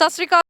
ਸਤਿ ਸ਼੍ਰੀ ਅਕਾਲ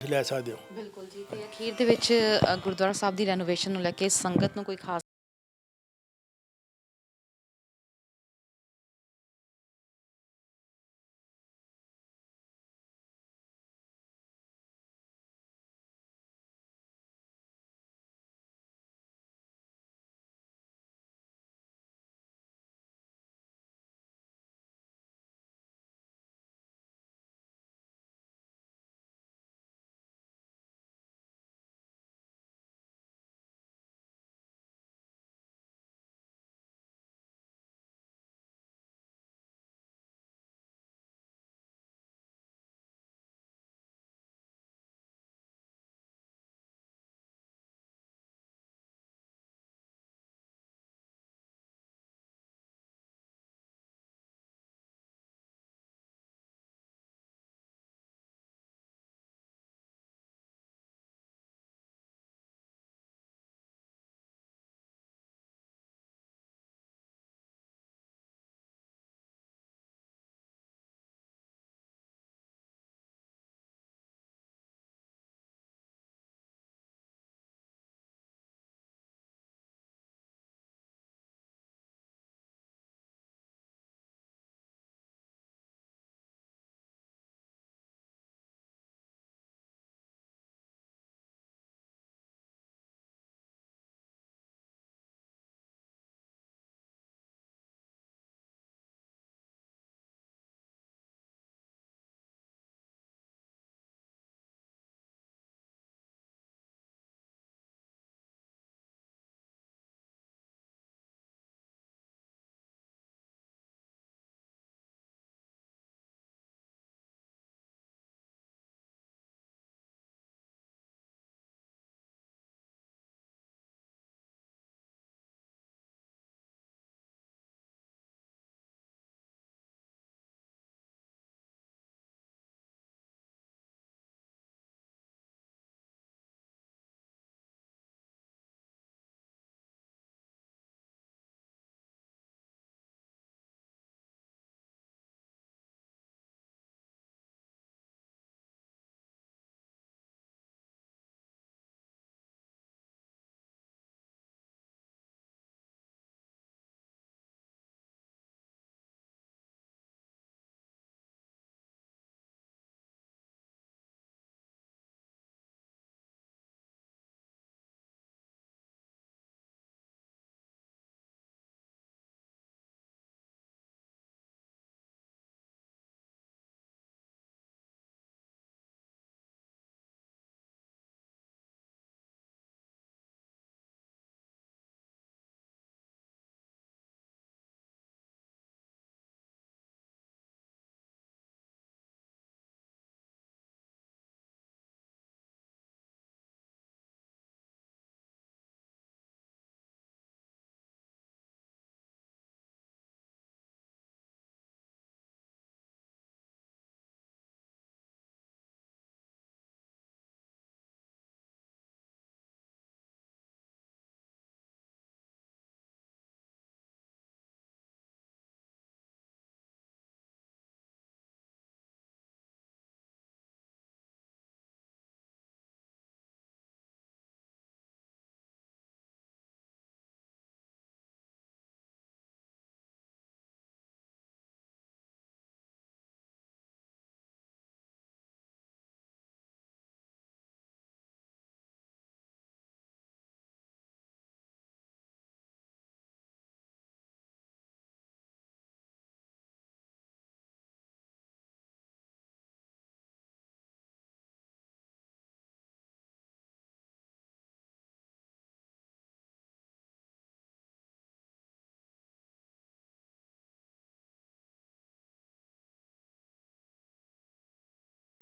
ਲੈ ਸਕਦੇ ਹੋ। ਬਿਲਕੁਲ ਜੀ ਤੇ ਅਖੀਰ ਦੇ ਵਿੱਚ ਅ, ਗੁਰਦੁਆਰਾ ਸਾਹਿਬ ਦੀ ਰੈਨੋਵੇਸ਼ਨ ਨੂੰ ਲੈ ਕੇ ਸੰਗਤ ਨੂੰ ਕੋਈ ਖਾਸ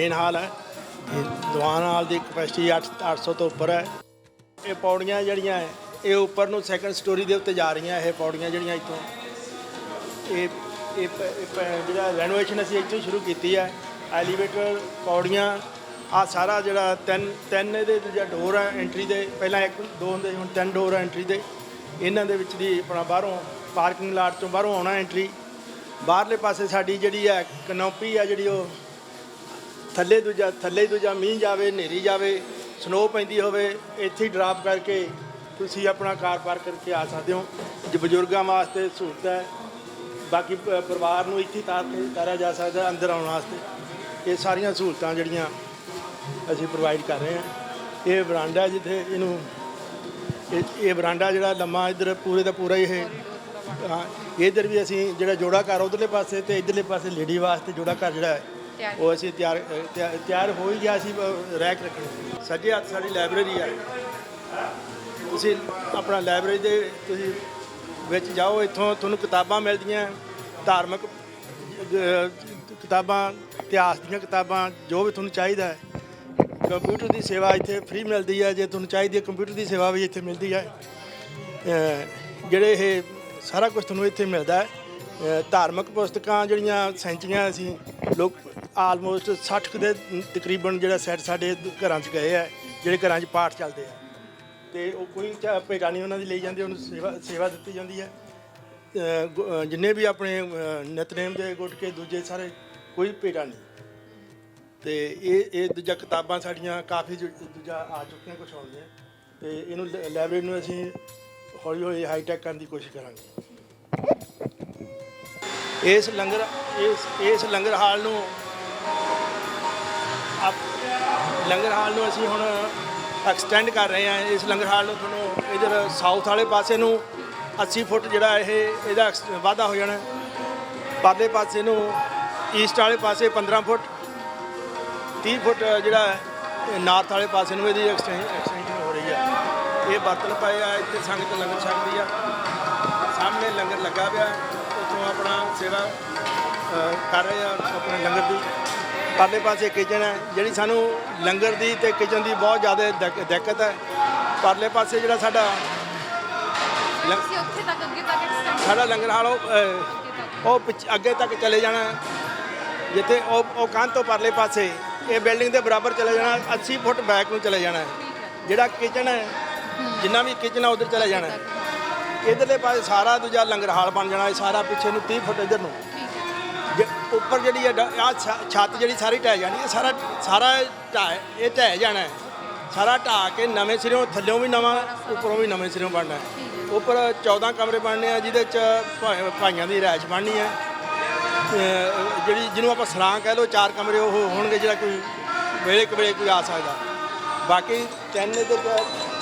ਮੇਨ ਹਾਲ ਹੈ। ਇਹ ਦੀਵਾਨ ਹਾਲ ਦੀ ਕਪੈਸਿਟੀ 800 ਤੋਂ ਉੱਪਰ ਹੈ। ਇਹ ਪੌੜੀਆਂ ਜਿਹੜੀਆਂ ਹੈ ਇਹ ਉੱਪਰ ਨੂੰ ਸੈਕੰਡ ਸਟੋਰੀ ਦੇ ਉੱਤੇ ਜਾ ਰਹੀਆਂ ਇਹ ਪੌੜੀਆਂ ਜਿਹੜੀਆਂ ਇੱਥੋਂ। ਇਹ ਇਹ ਪ- ਇਹ ਪ- ਜਿਹੜਾ ਰੈਨੋਵੇਸ਼ਨ ਅਸੀਂ ਇੱਥੋਂ ਸ਼ੁਰੂ ਕੀਤੀ ਹੈ। ਐਲੀਵੇਟਰ ਪੌੜੀਆਂ ਆ ਸਾਰਾ ਜਿਹੜਾ ਤਿੰਨ ਤਿੰਨ ਇਹਦੇ ਜਿਹੜਾ ਡੋਰ ਹੈ ਐਂਟਰੀ ਦੇ ਪਹਿਲਾਂ ਇੱਕ ਦੋ ਹੁੰਦੇ ਸੀ, ਹੁਣ ਤਿੰਨ ਡੋਰ ਹੈ ਐਂਟਰੀ ਦੇ। ਇਹਨਾਂ ਦੇ ਵਿੱਚ ਦੀ ਆਪਣਾ ਬਾਹਰੋਂ ਪਾਰਕਿੰਗ ਲਾਟ ਤੋਂ ਬਾਹਰੋਂ ਆਉਣਾ ਐਂਟਰੀ ਬਾਹਰਲੇ ਪਾਸੇ ਸਾਡੀ ਜਿਹੜੀ ਹੈ ਕਨੋਪੀ ਆ ਜਿਹੜੀ ਉਹ ਥੱਲੇ ਦੂਜਾ ਥੱਲੇ ਦੂਜਾ ਮੀਂਹ ਜਾਵੇ, ਹਨੇਰੀ ਜਾਵੇ ਸਨੋ ਪੈਂਦੀ ਹੋਵੇ, ਇੱਥੇ ਹੀ ਡਰਾਪ ਕਰਕੇ ਤੁਸੀਂ ਆਪਣਾ ਕਾਰ ਪਾਰਕ ਕਰਕੇ ਆ ਸਕਦੇ ਹੋ। ਜੇ ਬਜ਼ੁਰਗਾਂ ਵਾਸਤੇ ਸਹੂਲਤ ਹੈ, ਬਾਕੀ ਪ- ਪਰਿਵਾਰ ਨੂੰ ਇੱਥੇ ਤਾਰ ਕੇ ਤਾਰਿਆ ਜਾ ਸਕਦਾ, ਅੰਦਰ ਆਉਣ ਵਾਸਤੇ। ਇਹ ਸਾਰੀਆਂ ਸਹੂਲਤਾਂ ਜਿਹੜੀਆਂ ਅਸੀਂ ਪ੍ਰੋਵਾਈਡ ਕਰ ਰਹੇ ਹਾਂ। ਇਹ ਬਰਾਂਡਾ ਜਿੱਥੇ ਇਹਨੂੰ, ਇਹ ਇਹ ਬਰਾਂਡਾ ਜਿਹੜਾ ਲੰਮਾ ਇੱਧਰ ਪੂਰੇ ਦਾ ਪੂਰਾ ਹੀ ਇਹ, ਹਾਂ, ਇੱਧਰ ਵੀ ਅਸੀਂ ਜਿਹੜਾ ਜੋੜਾ ਘਰ ਉਧਰਲੇ ਪਾਸੇ ਤੇ ਇੱਧਰਲੇ ਪਾਸੇ ਲੇਡੀ ਵਾਸਤੇ ਜੋੜਾ ਘਰ ਜਿਹੜਾ ਹੈ ਉਹ ਅਸੀਂ ਤਿਆਰ ਤਿਆ- ਤਿਆਰ ਹੋ ਹੀ ਗਿਆ ਸੀ ਅ, ਰੈਕ ਰੱਖਣੀ ਸੱਜੇ ਹੱਥ ਸਾਡੀ ਲਾਇਬ੍ਰੇਰੀ ਹੈ ਤੁਸੀਂ ਆਪਣਾ ਲਾਇਬ੍ਰੇਰੀ ਦੇ ਤੁਸੀਂ ਵਿੱਚ ਜਾਓ ਇੱਥੋਂ ਤੁਹਾਨੂੰ ਕਿਤਾਬਾਂ ਮਿਲਦੀਆਂ ਧਾਰਮਿਕ ਅ, ਕਿਤਾਬਾਂ ਇਤਿਹਾਸ ਦੀਆਂ ਕਿਤਾਬਾਂ ਜੋ ਵੀ ਤੁਹਾਨੂੰ ਚਾਹੀਦਾ ਹੈ। ਕੰਪਿਊਟਰ ਦੀ ਸੇਵਾ ਇੱਥੇ ਫ੍ਰੀ ਮਿਲਦੀ ਹੈ ਜੇ ਤੁਹਾਨੂੰ ਚਾਹੀਦੀ ਹੈ ਕੰਪਿਊਟਰ ਦੀ ਸੇਵਾ ਵੀ ਇੱਥੇ ਮਿਲਦੀ ਹੈ। ਅ, ਜਿਹੜੇ ਇਹ ਸਾਰਾ ਕੁਝ ਤੁਹਾਨੂੰ ਇੱਥੇ ਮਿਲਦਾ ਹੈ। ਧਾਰਮਿਕ ਪੁਸਤਕਾਂ ਜਿਹੜੀਆਂ ਸੈਂਚੀਆਂ ਅਸੀਂ ਲੋਕ ਆਲਮੋਸਟ 60 ਕੁ ਦੇ ਤਕਰੀਬਨ ਜਿਹੜਾ ਸੈੱਟ ਸਾਡੇ ਘਰਾਂ 'ਚ ਗਏ ਆ ਜਿਹੜੇ ਘਰਾਂ 'ਚ ਪਾਠ ਚੱਲਦੇ ਆ। ਤੇ ਉਹ ਕੋਈ ਚਾ- ਭੇਟਾ ਨਹੀਂ ਉਹਨਾਂ ਦੀ ਲਈ ਜਾਂਦੇ ਉਹਨੂੰ ਸੇਵਾ ਸੇਵਾ ਦਿੱਤੀ ਜਾਂਦੀ ਹੈ ਗੁ- ਜਿੰਨੇ ਵੀ ਆਪਣੇ ਅ, ਨਿਤਨੇਮ ਦੇ ਗੁਟਕੇ ਦੂਜੇ ਸਾਰੇ ਕੋਈ ਭੇਟਾ ਨਹੀਂ। ਤੇ ਇਹ ਇਹ ਦੂਜਾ ਕਿਤਾਬਾਂ ਸਾਡੀਆਂ ਕਾਫੀ ਦੂਜਾ ਆ ਚੁੱਕੀਆਂ ਕੁਝ ਹੋਣਗੀਆਂ ਤੇ ਇਹਨੂੰ ਲ- ਲਾਇਬ੍ਰੇਰੀ ਨੂੰ ਅਸੀਂ ਹੌਲੀ ਹੌਲੀ ਹਾਈਟੈਕ ਕਰਨ ਦੀ ਕੋਸ਼ਿਸ਼ ਕਰਾਂਗੇ। ਇਸ ਲੰਗਰ, ਇਸ ਇਸ ਲੰਗਰ ਹਾਲ ਨੂੰ ਆਪ, ਲੰਗਰ ਹਾਲ ਨੂੰ ਅਸੀਂ ਹੁਣ ਐਕਸਟੈਂਡ ਕਰ ਰਹੇ ਹਾਂ। ਇਸ ਲੰਗਰ ਹਾਲ ਨੂੰ ਤੁਹਾਨੂੰ ਇਧਰ ਸਾਊਥ ਵਾਲੇ ਪਾਸੇ ਨੂੰ 80 ਫੁੱਟ ਜਿਹੜਾ ਇਹ, ਇਹਦਾ ਐਕਸ- ਵਾਧਾ ਹੋ ਜਾਣਾ। ਪਰਲੇ ਪਾਸੇ ਨੂੰ ਈਸਟ ਵਾਲੇ ਪਾਸੇ 15 ਫੁੱਟ 30 ਫੁੱਟ ਜਿਹੜਾ ਨਾਰਥ ਵਾਲੇ ਪਾਸੇ ਨੂੰ ਇਹਦੀ ਐਕਸਟੈਂਸ਼ਨ ਹੋ ਰਹੀ ਹੈ ਇਹ ਬਰਤਨ ਪਏ ਆ, ਇੱਥੇ ਸੰਗਤ ਲੰਗਰ ਛਕਦੀ ਆ। ਸਾਹਮਣੇ ਲੰਗਰ ਲੱਗਾ ਪਿਆ। ਉੱਥੋਂ ਆਪਣਾ ਸੇਵਾ ਕਰ ਰਹੇ ਆ ਆਪਣੇ ਲੰਗਰ ਦੀ ਪਰਲੇ ਪਾਸੇ ਕਿਚਨ ਹੈ ਜਿਹੜੀ ਸਾਨੂੰ ਲੰਗਰ ਦੀ ਤੇ ਕਿਚਨ ਦੀ ਬਹੁਤ ਜ਼ਿਆਦਾ ਦਿੱਕ- ਦਿੱਕਤ ਹੈ ਪਰਲੇ ਪਾਸੇ ਜਿਹੜਾ ਸਾਡਾ ਸਾਡਾ ਲੰਗਰ ਹਾਲ ਉਹ ਅੱਗੇ ਤੱਕ ਚਲੇ ਜਾਣਾ। ਜਿੱਥੇ ਉਹ ਉਹ ਕੰਧ ਤੋਂ ਪਰਲੇ ਪਾਸੇ ਇਹ ਬਿਲਡਿੰਗ ਦੇ ਬਰਾਬਰ ਚਲੇ ਜਾਣਾ 80 ਫੁੱਟ ਬੈਕ ਨੂੰ ਚਲੇ ਜਾਣਾ। ਜਿਹੜਾ ਕਿਚਨ ਹੈ ਜਿੰਨਾ ਵੀ ਕਿਚਨ ਹੈ ਉਧਰ ਚਲੇ ਜਾਣਾ। ਇਧਰਲੇ ਪਾਸੇ ਸਾਰਾ ਦੂਜਾ ਲੰਗਰ ਹਾਲ ਬਣ ਜਾਣਾ, ਇਹ ਸਾਰਾ ਪਿੱਛੇ ਨੂੰ 30 ਫੁੱਟ ਇਧਰ ਨੂੰ। ਜੇ ਉੱਪਰ ਜਿਹੜੀ ਹੈ ਆ ਛੱਤ ਜਿਹੜੀ ਸਾਰੀ ਢਹਿ ਜਾਣੀ ਹੈ ਸਾਰਾ ਸਾਰਾ ਢਾਹ, ਇਹ ਢਹਿ ਜਾਣਾ ਹੈ। ਸਾਰਾ ਢਾਹ ਕੇ ਨਵੇਂ ਸਿਰਿਓਂ ਥੱਲਿਓਂ ਵੀ ਨਵਾਂ, ਉੱਪਰੋਂ ਵੀ ਨਵੇਂ ਸਿਰਿਓਂ ਬਣਨਾ ਹੈ। ਉੱਪਰ 14 ਕਮਰੇ ਬਣਨੇ ਆ, ਜਿਹਦੇ ਚ ਭਾ- ਭਾਈਆਂ ਦੀ ਰਿਹਾਇਸ਼ ਬਣਨੀ ਹੈ। ਜਿਹੜੀ, ਜਿਹਨੂੰ ਆਪਾਂ ਸਰਾਂ ਕਹਿ ਲਓ, ਚਾਰ ਕਮਰੇ ਉਹ ਹੋਣਗੇ, ਜਿਹੜਾ ਕੋਈ ਵੇਲੇ ਕਵੇਲੇ ਕੋਈ ਆ ਸਕਦਾ। ਬਾਕੀ ਤਿੰਨ ਦੇ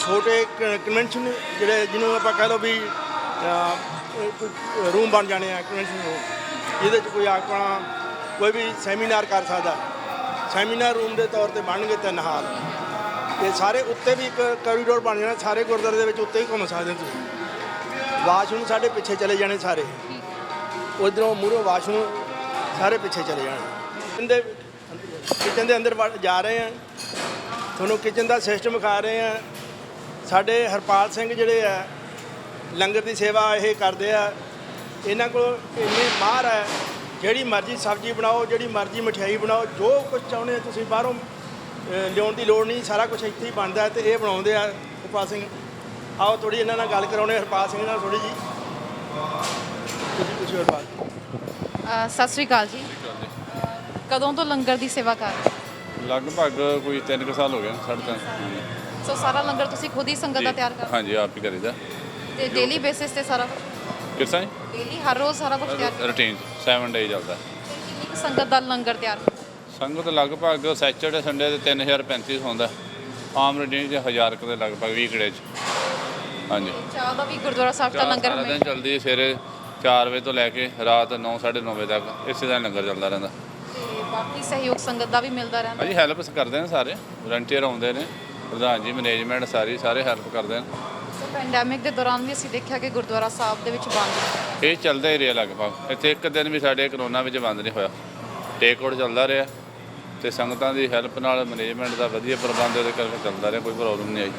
ਛੋਟੇ ਕਨਵੈਨਸ਼ਨ ਜਿਹੜੇ ਜਿਹਨੂੰ ਆਪਾਂ ਕਹਿ ਲਓ ਵੀ ਰੂਮ ਬਣ ਜਾਣੇ ਆ ਕਨਵੈਨਸ਼ਨ ਰੂਮ ਜਿਹਦੇ ਚ ਕੋਈ ਆਪਣਾ ਕੋਈ ਵੀ ਸੈਮੀਨਾਰ ਕਰ ਸਕਦਾ। ਸੈਮੀਨਾਰ ਰੂਮ ਦੇ ਤੌਰ ਤੇ ਬਣਨਗੇ ਤਿੰਨ ਹਾਲ। ਇਹ ਸਾਰੇ ਉੱਤੇ ਵੀ ਇੱਕ ਕੋਰੀਡੋਰ ਬਣ ਜਾਣਾ, ਸਾਰੇ ਗੁਰਦੁਆਰੇ ਦੇ ਵਿੱਚ ਉੱਤੇ ਹੀ ਘੁੰਮ ਸਕਦੇ ਹੋ ਤੁਸੀਂ। ਵਾਸ਼ਰੂਮ ਸਾਡੇ ਪਿੱਛੇ ਚਲੇ ਜਾਣੇ ਸਾਰੇ। ਉਧਰੋਂ ਮੂਹਰੋਂ ਵਾਸ਼ਰੂਮ ਸਾਰੇ ਪਿੱਛੇ ਚਲੇ ਜਾਣੇ। ਇਹਦੇ ਕਿਚਨ ਦੇ ਅੰਦਰ ਵੜ- ਜਾ ਰਹੇ ਆ। ਤੁਹਾਨੂੰ ਕਿਚਨ ਦਾ ਸਿਸਟਮ ਖਾ ਰਹੇ ਆ ਸਾਡੇ ਹਰਪਾਲ ਸਿੰਘ ਜਿਹੜੇ ਆ ਲੰਗਰ ਦੀ ਸੇਵਾ ਇਹ ਕਰਦੇ ਆ। ਇਹਨਾਂ ਕੋਲ ਇੰਨੇ ਮਾਹਰ ਹੈ ਜਿਹੜੀ ਮਰਜ਼ੀ ਸਬਜ਼ੀ ਬਣਾਓ ਜਿਹੜੀ ਮਰਜ਼ੀ ਮਠਿਆਈ ਬਣਾਓ ਜੋ ਕੁਝ ਚਾਹੁੰਦੇ ਆ ਤੁਸੀਂ ਬਾਹਰੋਂ ਲਿਆਉਣ ਦੀ ਲੋੜ ਨਹੀਂ ਸਾਰਾ ਕੁਝ ਇੱਥੇ ਹੀ ਬਣਦਾ ਤੇ ਇਹ ਬਣਾਉਂਦੇ ਆ ਹਰਪਾਲ ਸਿੰਘ। ਆਓ ਥੋੜੀ ਇਹਨਾਂ ਨਾਲ ਗੱਲ ਕਰਾਉਣੇ ਹਰਪਾਲ ਸਿੰਘ ਨਾਲ ਥੋੜੀ ਜੀ। ਤੁਸੀਂ ਕੁਝ ਹਰਪਾਲ। ਸਤਿ ਸ੍ਰੀ ਅਕਾਲ ਜੀ। ਕਦੋਂ ਤੋਂ ਲੰਗਰ ਦੀ ਸੇਵਾ ਕਰ ਰਹੇ? ਲਗਭਗ ਕੋਈ 3 ਕੁ ਸਾਲ ਹੋ ਗਏ ਸਾਢੇ ਤਿੰਨ ਸੋ ਸਾਰਾ ਲੰਗਰ ਤੁਸੀਂ ਖੁਦ ਹੀ ਸੰਗਤ ਦਾ ਤਿਆਰ ਕਰਦੇ? ਹਾਂਜੀ ਆਪ ਹੀ ਕਰੀਦਾ ਹੋ? ਤੇ ਡੇਲੀ ਬੇਸਿਸ ਤੇ ਸਾਰਾ? ਕਿਰਸਾਂ ਡੇਲੀ ਹਰ ਰੋਜ਼ ਸਾਰਾ ਕੁਝ ਤਿਆਰ? ਕਰਦੇ ਰੂਟੀਨ 7 ਡੇ ਚੱਲਦਾ। ਹੋ? ਕਿੰਨੀ ਕੁ ਸੰਗਤ ਦਾ ਲੰਗਰ ਤਿਆਰ? ਹੁੰਦਾ? ਸੰਗਤ ਲਗਭਗ ਸੈਚਰਡੇ ਸੰਡੇ ਦੇ 3035 ਹੁੰਦਾ। ਆਮ ਰੂਟੀਨ ਚ 1000 ਕੁ ਦੇ ਲਗਭਗ ਵੀਕੜੇ ਚ। ਹਾਂਜੀ। ਚਾਹ ਦਾ ਵੀ ਗੁਰਦੁਆਰਾ ਸਾਹਿਬ ਦਾ ਲੰਗਰ ਸਾਰਾ ਦਿਨ ਹਮੇਸ਼ਾ ਚੱਲਦੀ ਹੈ ਸਵੇਰੇ 4 ਵਜੇ ਤੋਂ ਲੈ ਕੇ ਰਾਤ 9 9:30 ਵਜੇ ਤੱਕ। ਇਸੇ ਦਾ ਲੰਗਰ ਚੱਲਦਾ ਰਹਿੰਦਾ। ਤੇ ਬਾਕੀ ਸਹਿਯੋਗ ਸੰਗਤ ਦਾ ਵੀ ਮਿਲਦਾ ਰਹਿੰਦਾ। ਹਾਂਜੀ ਹੈਲਪ ਕਰਦੇ ਨੇ ਸਾਰੇ ਵਲੰਟੀਅਰ ਆਉਂਦੇ ਨੇ ਪ੍ਰਧਾਨ ਜੀ ਮੈਨੇਜਮੈਂਟ ਸਾਰੀ ਸਾਰੇ ਹੈਲਪ ਕਰਦੇ ਨੇ। ਪੈਂਡੈਮਿਕ ਦੇ ਦੌਰਾਨ ਵੀ ਅਸੀਂ ਦੇਖਿਆ ਕਿ ਗੁਰਦੁਆਰਾ ਸਾਹਿਬ ਦੇ ਵਿੱਚ ਬੰਦ ਇਹ ਚੱਲਦਾ ਹੀ ਰਿਹਾ ਲਗਭਗ। ਇੱਥੇ ਇੱਕ ਦਿਨ ਵੀ ਸਾਡੇ ਕਰੋਨਾ ਵਿੱਚ ਬੰਦ ਨਹੀਂ ਹੋਇਆ। ਟੇਕ ਆਊਟ ਚੱਲਦਾ ਰਿਹਾ ਤੇ ਸੰਗਤਾਂ ਦੀ ਹੈਲਪ ਨਾਲ ਮੈਨੇਜਮੈਂਟ ਦਾ ਵਧੀਆ ਪ੍ਰਬੰਧ ਉਹਦੇ ਕਰਕੇ ਚੱਲਦਾ ਰਿਹਾ ਕੋਈ ਪ੍ਰੋਬਲਮ ਨਹੀਂ ਆਈ।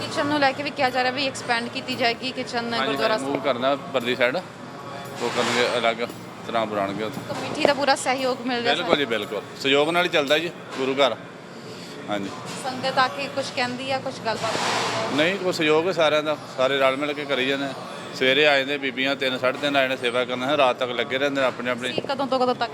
ਕਿਚਨ ਨੂੰ ਲੈ ਕੇ ਵੀ ਕਿਹਾ ਜਾ ਰਿਹਾ ਵੀ ਐਕਸਪੈਂਡ ਕੀਤੀ ਜਾਏਗੀ ਕਿਚਨ ਗੁਰਦੁਆਰਾ ਮੂਵ ਸਾਹਿਬ। ਕਰਨਾ ਪਰਲੀ ਸਾਈਡ ਉਹ ਕਰਨਗੇ ਅਲੱਗ। ਤਰ੍ਹਾਂ ਬਣਾਉਣਗੇ ਉੱਥੇ ਕਮੇਟੀ ਦਾ ਪੂਰਾ ਸਹਿਯੋਗ ਮਿਲ ਰਿਹਾ ਬਿਲਕੁਲ ਜੀ ਬਿਲਕੁਲ। ਸਹਿਯੋਗ ਨਾਲ ਹੀ ਚੱਲਦਾ ਜੀ ਗੁਰੂ ਘਰ। ਹਾਂਜੀ। ਸੰਗਤ ਆ ਕੇ ਕੁਝ ਕਹਿੰਦੀ ਆ ਕੁਝ ਗੱਲਬਾਤ ਨਹੀਂ ਕੋਈ ਸਹਿਯੋਗ ਹੈ ਸਾਰਿਆਂ ਦਾ। ਸਾਰੇ ਰਲ ਮਿਲ ਕੇ ਕਰੀ ਜਾਂਦੇ ਸਵੇਰੇ ਆ ਜਾਂਦੇ ਬੀਬੀਆਂ 3 3:30 ਆ ਜਾਂਦੇ ਸੇਵਾ ਕਰਨ। ਰਾਤ ਤੱਕ ਲੱਗੇ ਰਹਿੰਦੇ ਨੇ ਆਪਣੇ ਆਪਣੇ। ਤੁਸੀਂ ਕਦੋਂ ਤੋਂ ਕਦੋਂ ਤੱਕ?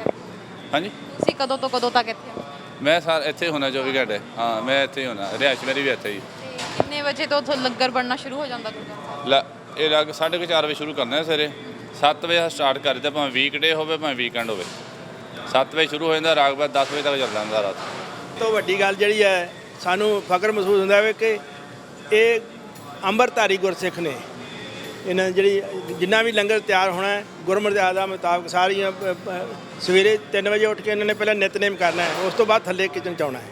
ਹਾਂਜੀ? ਤੁਸੀਂ ਕਦੋਂ ਤੋਂ ਕਦੋਂ ਤੱਕ ਇੱਥੇ ਹੋ? ਮੈਂ ਸਾਰ ਇੱਥੇ ਹੋਣਾ 24 ਘੰਟੇ। ਹਾਂ ਮੈਂ ਇੱਥੇ ਹੀ ਹੋਣਾ। ਰਿਹਾਇਸ਼ ਮੇਰੀ ਵੀ ਇੱਥੇ ਹੀ। ਤੇ ਕਿੰਨੇ ਵਜੇ ਤੋਂ ਉੱਥੋਂ ਲੰਗਰ ਬਣਨਾ ਸ਼ੁਰੂ ਹੋ ਜਾਂਦਾ ਗੁਰਦੁਆਰਾ ਲ ਇਹ ਲੱਗ 4:30 ਵਜੇ ਸ਼ੁਰੂ ਕਰਨਾ ਹੈ ਸਵੇਰੇ। 7 ਵਜੇ ਸਟਾਰਟ ਕਰੀਦਾ ਭਾਵੇਂ ਵੀਕਡੇ ਹੋਵੇ, ਭਾਵੇਂ ਵੀਕਐਂਡ ਹੋਵੇ। 7 ਵਜੇ ਸ਼ੁਰੂ ਹੋ ਜਾਂਦਾ ਰਾਗ ਬਾਅਦ 10 ਵਜੇ ਤੱਕ ਚੱਲਦਾ ਹੁੰਦਾ ਰਾਤ। ਤੋਂ ਵੱਡੀ ਗੱਲ ਜਿਹੜੀ ਹੈ, ਸਾਨੂੰ ਫਖਰ ਮਹਿਸੂਸ ਹੁੰਦਾ ਹੈ ਕਿ ਇਹ ਅੰਮ੍ਰਿਤਧਾਰੀ ਗੁਰਸਿੱਖ ਨੇ। ਇਹਨਾਂ ਜਿਹੜੀ, ਜਿੰਨਾ ਵੀ ਲੰਗਰ ਤਿਆਰ ਹੋਣਾ ਹੈ ਗੁਰਮਰਜ਼ਾਦਾ ਦਾ ਮੁਤਾਬਕ ਸਾਰੀਆਂ ਸਵੇਰੇ 3 ਵਜੇ ਉੱਠ ਕੇ ਇਹਨਾਂ ਨੇ ਪਹਿਲਾਂ ਨਿਤਨੇਮ ਕਰਨਾ ਹੈ, ਉਸ ਤੋਂ ਬਾਅਦ ਥੱਲੇ ਕਿਚਨ ਚ ਆਉਣਾ ਹੈ।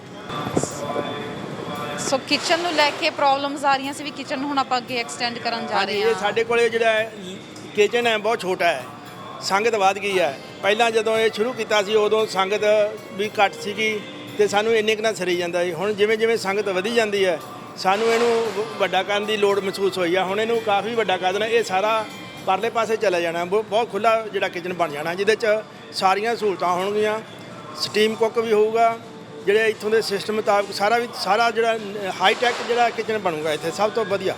ਸੋ ਕਿਚਨ ਨੂੰ ਲੈ ਕੇ ਪ੍ਰੋਬਲਮਸ ਆ ਰਹੀਆਂ ਸੀ ਵੀ ਕਿਚਨ ਨੂੰ ਹੁਣ ਆਪਾਂ ਅੱਗੇ ਐਕਸਟੈਂਡ ਕਰਨ ਜਾ ਹਾਂਜੀ ਰਹੇ ਇਹ ਹਾਂ। ਸਾਡੇ ਕੋਲੇ ਜਿਹੜਾ ਕਿਚਨ ਹੈ ਬਹੁਤ ਛੋਟਾ ਹੈ। ਸੰਗਤ ਵੱਧ ਗਈ ਹੈ। ਪਹਿਲਾਂ ਜਦੋਂ ਇਹ ਸ਼ੁਰੂ ਕੀਤਾ ਸੀ ਉਦੋਂ ਸੰਗਤ ਵੀ ਘੱਟ ਸੀਗੀ ਤੇ ਸਾਨੂੰ ਇੰਨੇ ਕੁ ਨਾਲ ਸਰੀ ਜਾਂਦਾ ਸੀ। ਹੁਣ ਜਿਵੇਂ ਜਿਵੇਂ ਸੰਗਤ ਵਧੀ ਜਾਂਦੀ ਹੈ ਸਾਨੂੰ ਇਹਨੂੰ ਵ- ਵੱਡਾ ਕਰਨ ਦੀ ਲੋੜ ਮਹਿਸੂਸ ਹੋਈ ਆ। ਹੁਣ ਇਹਨੂੰ ਕਾਫੀ ਵੱਡਾ ਕਰ ਦੇਣਾ। ਇਹ ਸਾਰਾ ਪਰਲੇ ਪਾਸੇ ਚਲਾ ਜਾਣਾ। ਬਹੁ- ਬਹੁਤ ਖੁੱਲਾ ਜਿਹੜਾ ਕਿਚਨ ਬਣ ਜਾਣਾ ਜਿਹਦੇ 'ਚ ਸਾਰੀਆਂ ਸਹੂਲਤਾਂ ਹੋਣਗੀਆਂ। ਸਟੀਮ ਕੁੱਕ ਵੀ ਹੋਊਗਾ। ਜਿਹੜੇ ਇੱਥੋਂ ਦੇ ਸਿਸਟਮ ਮੁਤਾਬਕ ਸਾਰਾ ਵੀ ਸਾਰਾ ਜਿਹੜਾ ਹਾਈ ਟੈਕ ਜਿਹੜਾ ਕਿਚਨ ਬਣੂਗਾ ਇੱਥੇ, ਸਭ ਤੋਂ ਵਧੀਆ।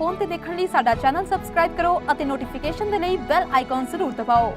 ਫੋਨ ਤੇ ਦੇਖਣ ਲਈ ਸਾਡਾ ਚੈਨਲ ਸਬਸਕ੍ਰਾਈਬ ਕਰੋ ਅਤੇ ਨੋਟੀਫਿਕੇਸ਼ਨ ਦੇ ਲਈ ਬੈਲ ਆਈਕਨ ਜ਼ਰੂਰ ਦਬਾਓ।